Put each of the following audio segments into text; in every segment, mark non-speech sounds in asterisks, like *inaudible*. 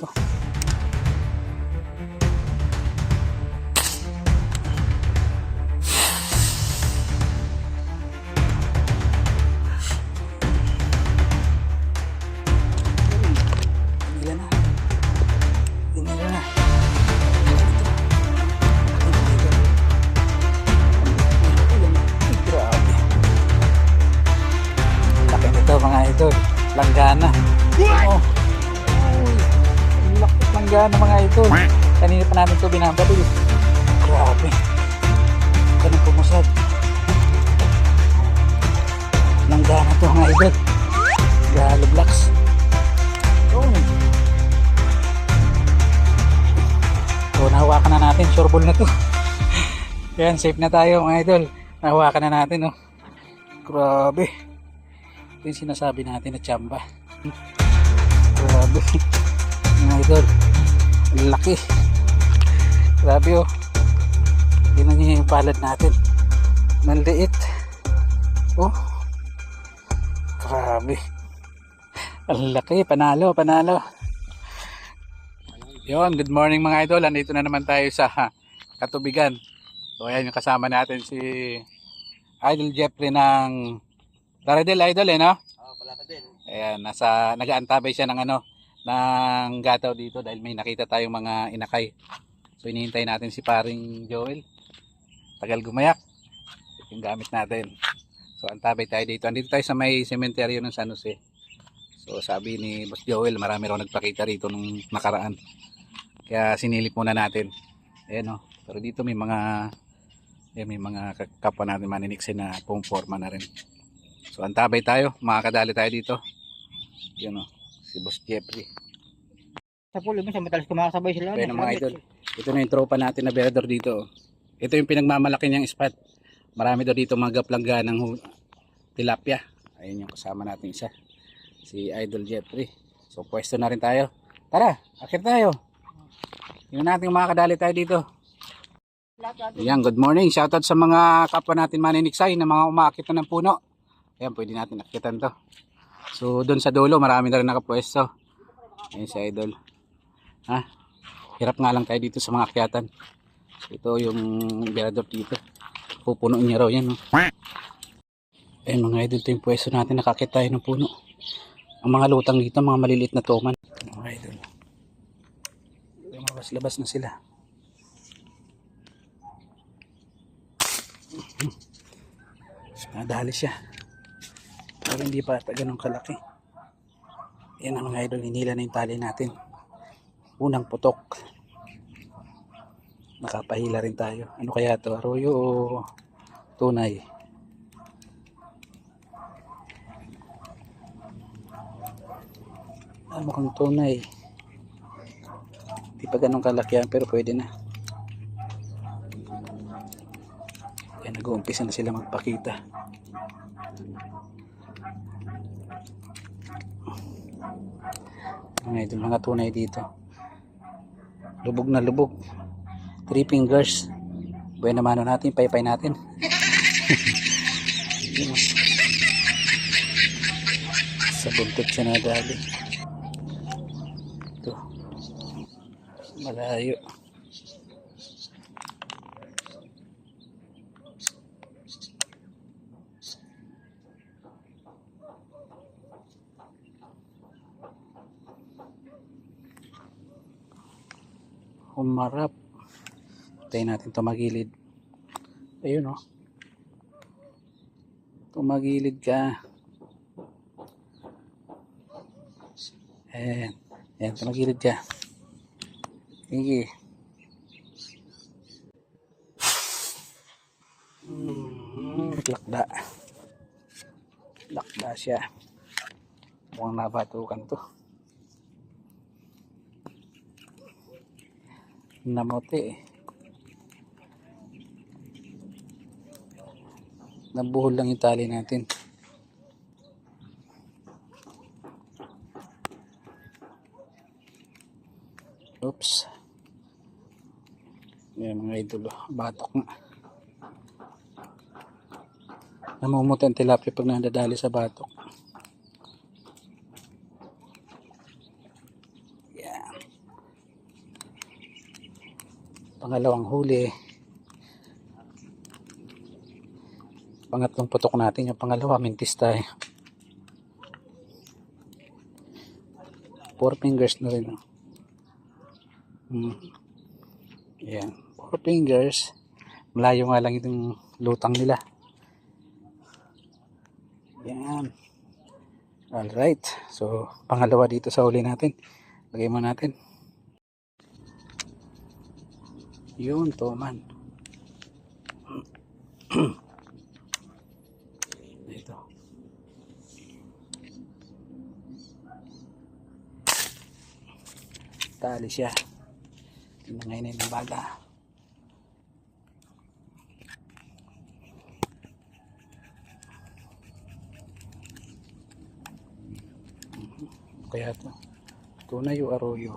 to. Idol. Galo blocks. Oh. So, nahawakan na natin. Sureball na to. *laughs* Yan, safe na tayo mga idol. Nahawakan na natin, oh. Grabe. Ito yung sinasabi natin na tsamba. Grabe. *laughs* Mga idol. Laki. Grabe, oh. Tingnan niyo yung palad natin. Maliit. Oh. Grabe. Ang laki. Panalo, panalo. Yon, good morning mga idol. Andito na naman tayo sa Katubigan. So ayan yung kasama natin si Idol Jeffrey ng Taradel Idol eh no? Oo, pala ka din. Ayan, nasa nagaantabay siya ng ano ng gataw dito dahil may nakita tayong mga inakay. So hinihintay natin si paring Joel. Tagal gumayak. Ito yung gamit natin. So antabay tayo dito. Andito tayo sa may sementeryo ng San Jose. So sabi ni Boss Joel, marami raw nagpakita rito nung nakaraan. Kaya sinilip muna natin. Ayan o. Pero dito may mga eh, may mga ka- kapwa natin maniniksi na pumforma na rin. So antabay tayo. Makakadali tayo dito. Yan o. Si Boss Jeffrey. Sa pulo siya matalas kumakasabay sila. Kaya ng mga idol. Ito na yung tropa natin na berador dito. Ito yung pinagmamalaki niyang spot. Marami daw dito mga gaplangga ng tilapia. Ayun yung kasama natin isa. Si Idol Jeffrey. So pwesto na rin tayo. Tara, akit tayo. Tingnan natin makakadali tayo dito. Yan, good morning. Shoutout sa mga kapwa natin maniniksay na mga umakit na ng puno. Ayan, pwede natin akitan to. So, doon sa dulo, marami na rin nakapwesto. Ayan si Idol. Ha? Hirap nga lang tayo dito sa mga akyatan. Ito yung berador dito. Pupunuin niya raw yan. No? Ayan mga idol, ito yung pwesto natin. Nakakit tayo ng puno. Ang mga lutang dito, mga maliliit na toman. Mga idol. Lumabas-labas na sila. Nadali siya. Pero hindi pa ata ganun kalaki. Yan ang mga idol, hinila na yung tali natin. Unang putok. Nakapahila rin tayo. Ano kaya to? Arroyo o tunay? Ah, mukhang tunay. Di pa ganun kalaki yan, pero pwede na. Yan, nag-uumpisa na sila magpakita. Mga idol, mga tunay dito. Lubog na lubog. Three fingers. Buena mano natin, paypay natin. Sa buntot siya nadali. Ito. Malayo. Humarap. Tayo natin tumagilid. Ayun oh. Tumagilid ka. Ayan. Ayan, tumagilid ka. Sige. Hmm, lakda. Lakda siya. Mukhang nabatukan to. Namote eh. nabuhol lang yung tali natin. Oops. Yan mga idol oh. batok na namumuti ang tilapia pag nadadali sa batok. Yan pangalawang huli. Pangatlong putok natin. Yung pangalawa, mintis tayo. Four fingers na rin. Oh. Hmm. Yan. Four fingers. Malayo nga lang itong lutang nila. Yan. Alright. So, pangalawa dito sa huli natin. Lagay mo natin. Yun, to man. *clears throat* Ito. Tali siya. Na yung baga. Kaya to. Tunay o arroyo.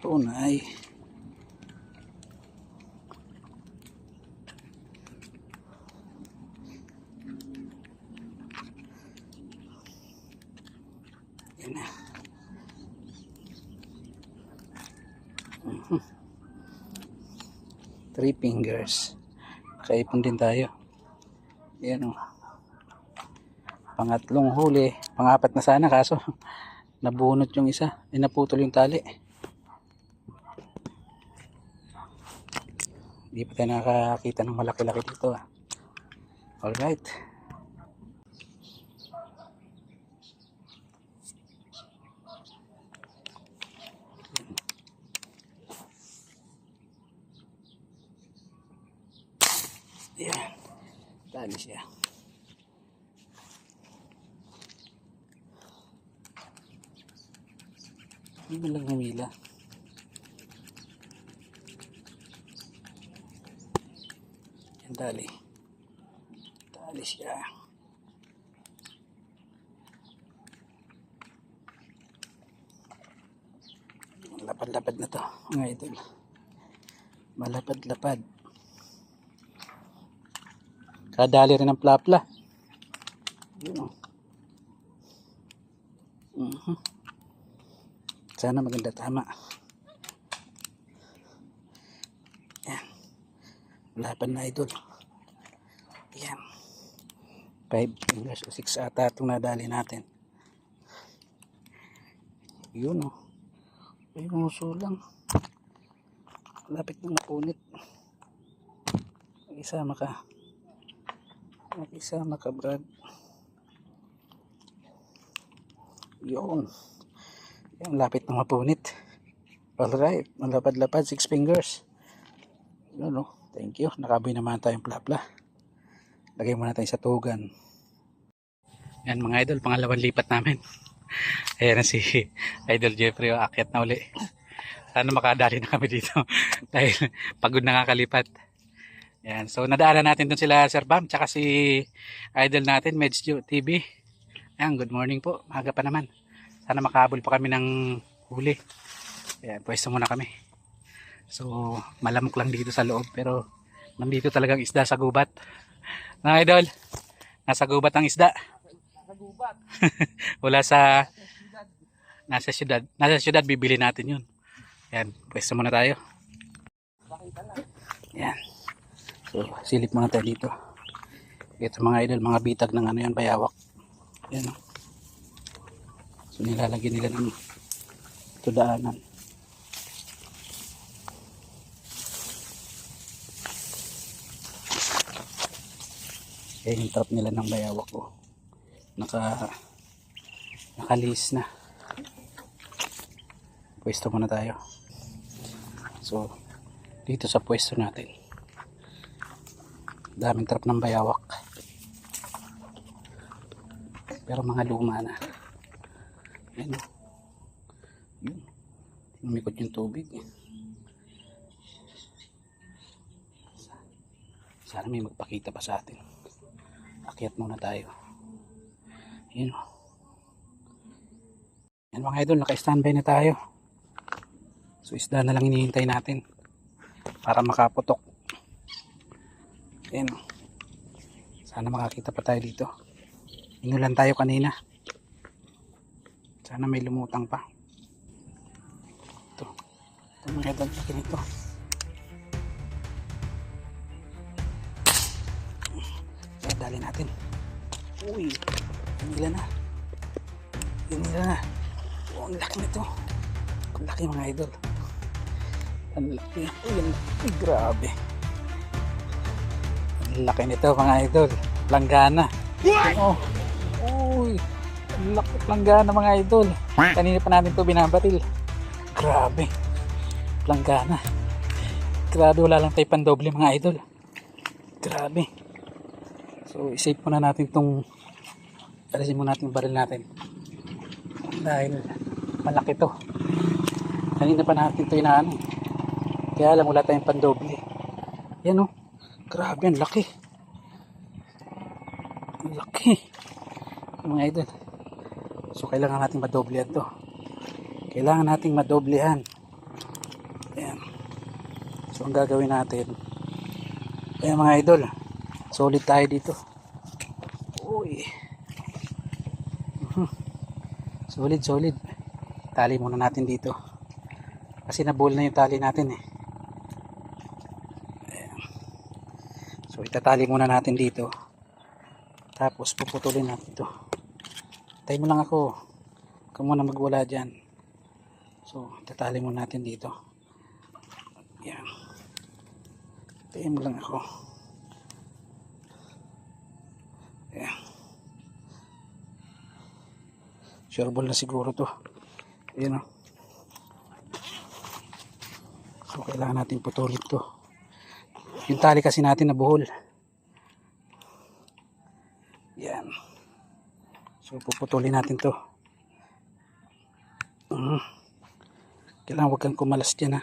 Tunay. Yan na. Mhm. Three fingers. Kaipon din tayo. Yan o. Pangatlong huli. Pangapat na sana kaso *laughs* nabunot yung isa. Eh, naputol yung tali. Hindi pa tayo nakakita ng malaki-laki dito. Ah. Alright. Yan. Tali siya. Hindi lang humila. Yan tali. Tali siya. Lapad-lapad na to, mga idol. Malapad-lapad. Kadali rin ng plapla. Yun o. Mhm. Sana maganda tama. Yan. Laban na idol. Yan. 5 fingers o 6 ata itong nadali natin. Yun o. Ayun uso lang. Lapit na mapunit. Isa maka. Isa maka brad. Yun. Yan, lapit na mapunit. Alright, malapad-lapad, six fingers. Yun o, thank you. Nakaboy naman tayong plapla. Lagay muna tayo sa tugan. Yan mga idol, pangalawang lipat namin. *laughs* Ayan na si Idol Jeffrey, o, akyat na uli. Sana makadali na kami dito. *laughs* Dahil pagod na kakalipat. Yan, so nadaanan natin dun sila Sir Bam, tsaka si idol natin, Medjo TV. Ayan, good morning po. Maga pa naman. Sana makahabol pa kami ng huli. Ayan, pwesto muna kami. So, malamok lang dito sa loob. Pero, nandito talagang isda sa gubat. Mga idol, nasa gubat ang isda. Nagubat. *laughs* Wala sa, nasa syudad. Nasa syudad, bibili natin yun. Ayan, pwesto muna tayo. Ayan. So, silip muna tayo dito. Ito mga idol, mga bitag ng ano yan, bayawak. Ayan o. So, nilalagyan nila ng tudaanan. Ayan yung trap nila ng bayawak ko. Naka, nakalis na. Pwesto muna tayo. So, dito sa pwesto natin. Daming trap ng bayawak. Pero mga luma na. Ayan o. Yun. Umikot yung tubig. Sana may magpakita pa sa atin. Akyat muna tayo. Yun. Yan mga idol, naka-standby na tayo. So isda na lang hinihintay natin para makaputok. Ayan o. Sana makakita pa tayo dito. Inulan tayo kanina. Sana may lumutang pa. Ito mga idol, laki nito. Kaya dali natin. Uy, yung nila na. Nila na. Oh, ang laki nito. Ang laki mga idol. Ang laki. Uy, ang laki. Grabe. Laki nito mga idol. Langgana. Oh. Uy. Laki langgana mga idol. Kanina pa natin to binabaril. Grabe. Langgana. Grabe wala lang tayo pandoble mga idol. Grabe. So, isave muna natin tong alisin muna natin yung baril natin. Dahil malaki to. Kanina pa natin to inaano. Kaya alam wala tayong pandoble. Yan oh. Grabe, ang laki. Ang laki. Mga idol. So, kailangan natin madoblehan to. Kailangan nating madoblehan. Ayan. So, ang gagawin natin. Ayan mga idol. Solid tayo dito. Uy. Mhm. Solid, solid. Tali muna natin dito. Kasi nabull na yung tali natin eh. So, itatali muna natin dito. Tapos, puputulin natin to. Tayo mo lang ako. Huwag muna magwala dyan. So, itatali muna natin dito. Ayan. Tayo mo lang ako. Ayan. Sure ball na siguro to. Ayan o. So, kailangan natin putulin to. Yung tali kasi natin na buhol. Yan. So, puputulin natin to. Mhm. Kailangan huwag kang kumalas dyan ha.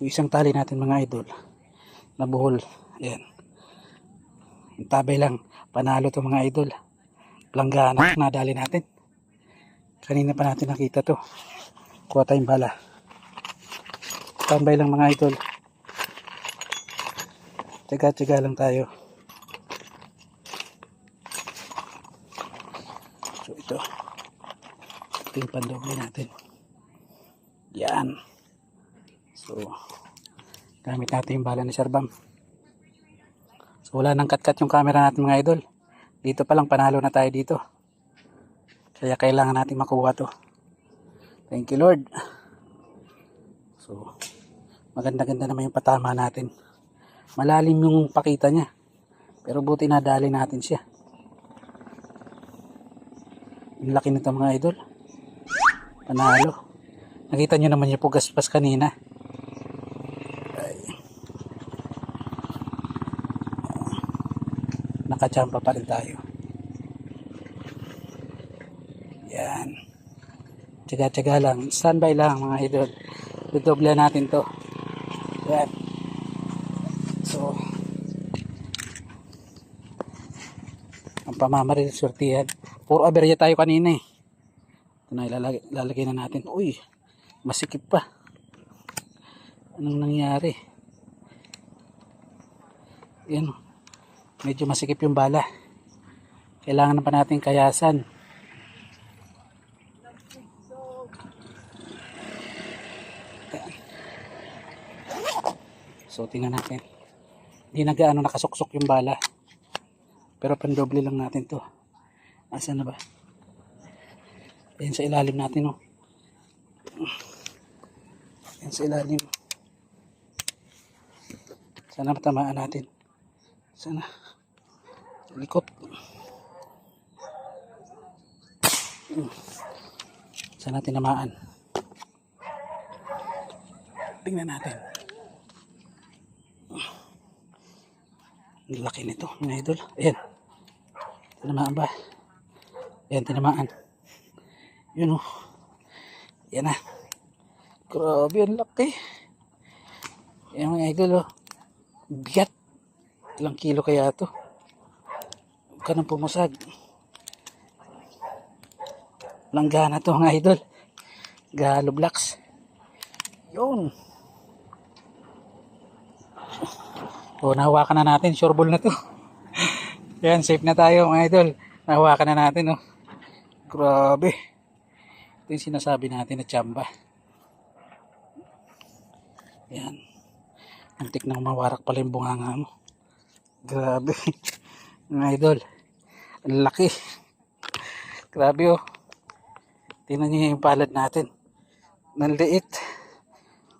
Yung isang tali natin mga idol. Na buhol. Ayan. Yung tabay lang. Panalo to mga idol. Planggana. Nadali natin. Kanina pa natin nakita to. Kuha tayong bala. Tambay lang mga idol. Tiga-tiga lang tayo. So ito. Ito yung pandoble natin. Yan. So, gamit natin yung bala ni Sir Bam. So wala nang cut-cut yung camera natin mga idol. Dito pa lang panalo na tayo dito. Kaya kailangan natin makuha to. Thank you Lord. So, maganda-ganda naman yung patama natin. Malalim yung pakita niya. Pero buti nadali natin siya. Ang laki nito mga idol. Panalo. Nakita nyo naman yung pugaspas kanina. Ay. Nakachampa pa rin tayo. Yan. Tsaga-tsaga lang. Standby lang mga idol. Dudoble natin to. Yan. So, ang pamamaril surtihan. Puro aberya tayo kanina eh. Ito na ilalagay, na natin. Uy, masikip pa. Anong nangyari? Yan. Medyo masikip yung bala. Kailangan pa natin kayasan. So, tingnan natin. Hindi na gaano nakasuksok yung bala. Pero pandoble lang natin to. Asan na ba? Ayan sa ilalim natin, oh. Ayan sa ilalim. Sana matamaan natin. Sana. Hmm. Sana tinamaan. Tingnan natin. Ang laki nito, mga idol. Ayan. Tinamaan ba? Ayan, tinamaan. Yun oh. Yan na. Grabe, ang laki. Ayan mga idol oh. Bigat. Ilang kilo kaya to? Huwag ka nang pumusag. Langgana to mga idol. Galo blocks. Yun. O, nahawakan na natin. Sure ball na to. *laughs* Yan, safe na tayo mga idol. Nahawakan na natin, oh. Grabe. Ito yung sinasabi natin na tsamba. Yan. Antik na mawarak pala yung bunganga mo. Grabe. *laughs* Mga idol. Ang laki. *laughs* Grabe oh. Tingnan niyo yung palad natin. Nanliit.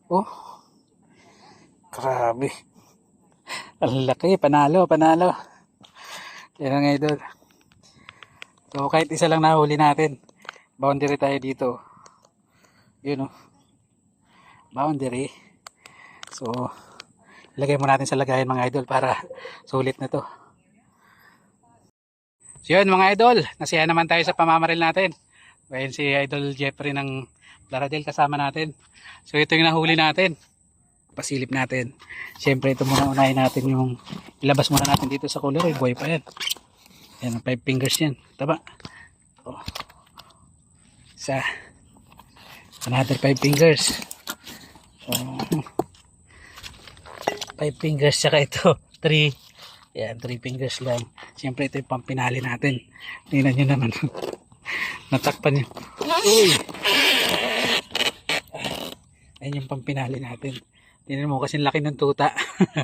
Oh. Grabe. Ang laki. Panalo, panalo. Yan ang idol. So kahit isa lang nahuli natin. Boundary tayo dito. Yun oh. Boundary. So, ilagay mo natin sa lagayan mga idol para sulit na to. So yun mga idol, nasiya naman tayo sa pamamaril natin. Ngayon si Idol Jeffrey ng Laradel kasama natin. So ito yung nahuli natin. Pasilip natin. Siyempre ito muna unahin natin yung ilabas muna natin dito sa cooler. Eh, buhay pa yan. Yan, five fingers yan. Taba. Oh. Isa. Another five fingers. Oh. Five fingers tsaka ito. *laughs* Three. Yan, three fingers lang. Siyempre ito yung pampinali natin. Tingnan nyo naman. *laughs* Natakpan nyo. Uy! Ayan yung pampinali natin. Tingnan mo kasi laki ng tuta.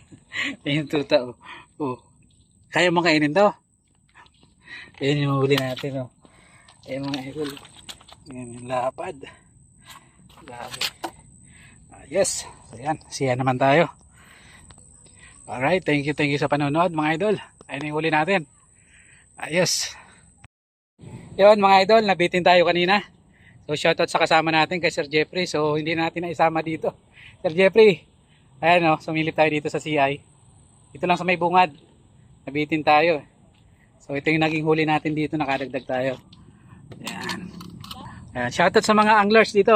*laughs* Ayan yung tuta. Oh. Oh. Kaya mo kainin to. Ayan yung huli natin. Oh. Ayan mga idol. Ayan yung lapad. Grabe. Ah, yes. So yan. Siya naman tayo. Alright, thank you, thank you sa panonood mga idol. Ayun yung huli natin. Ayos. Yun mga idol, nabitin tayo kanina. So shoutout sa kasama natin kay Sir Jeffrey. So hindi natin naisama dito. Sir Jeffrey, ayan o, sumilip tayo dito sa CI. Ito lang sa may bungad. Nabitin tayo. So ito yung naging huli natin dito, nakadagdag tayo. Ayan. Ayan. Shoutout sa mga anglers dito.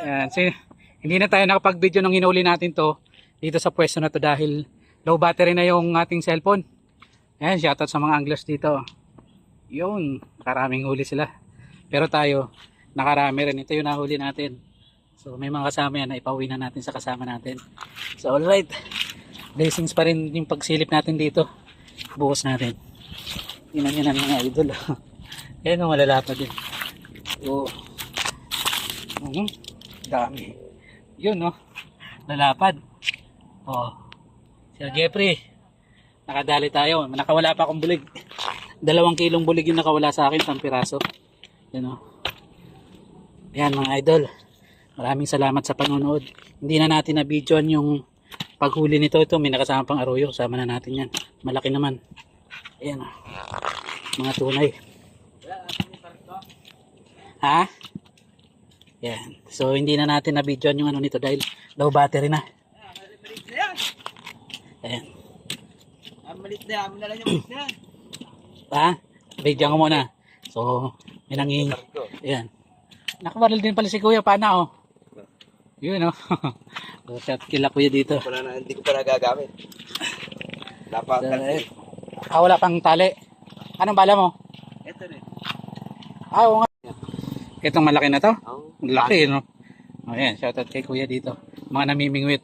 Ayan. So, hindi na tayo nakapag-video nung hinuli natin to dito sa pwesto na to dahil low battery na yung ating cellphone. Ayan, shoutout sa mga anglers dito. Yun, karaming huli sila. Pero tayo, nakarami rin. Ito yung nahuli natin. So may mga kasama yan ipauwi na natin sa kasama natin. So alright, blessings pa rin yung pagsilip natin dito. Bukas natin. Tingnan nyo na mga idol. *laughs* Ayan o, malalapad din. Oo. Mhm. Dami. Yun no, lalapad. Oh. Sir Jeffrey, nakadali tayo. Nakawala pa akong bulig. Dalawang kilong bulig yung nakawala sa akin, pang piraso. Yan o. Yan mga idol. Maraming salamat sa panonood. Hindi na natin na videoan yung paghuli nito. Ito, may nakasama pang aroyo. Sama na natin yan. Malaki naman. Ayan o. Mga tunay. Ha? Yan. So, hindi na natin na videoan yung ano nito dahil low battery na. Ayan. Ang malit na, lang yung malit na. Ha? Bigyan ko muna. So, may nanging... Ayan. Nakabaril din pala si Kuya. Paano oh? Yun oh. *laughs* shout kila Kuya dito. Wala na, hindi ko pa nagagamit. Dapat So, eh, ah, wala pang tali. Anong bala mo? Ito rin. Ah, oo nga. Itong malaki na to? Oh. Ang laki, no? O, yan. Shoutout kay Kuya dito. Mga namimingwit.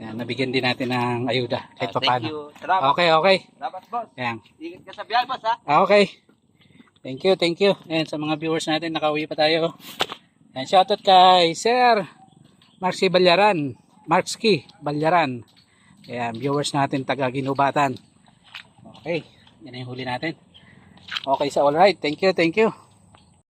Yan, nabigyan din natin ng ayuda. Kahit pa Thank paano. you. Salamat. Okay, okay. Salamat, boss. Yan. Ingat ka sa biyahe, boss, ha? Ah, okay. Thank you, thank you. Ayan, sa mga viewers natin, nakauwi pa tayo. Ayan, shoutout kay Sir Marksy Balyaran. Marksky Balyaran. Ayan, viewers natin, taga Ginubatan. Okay, yan yung huli natin. Okay, sa all right. Thank you, thank you.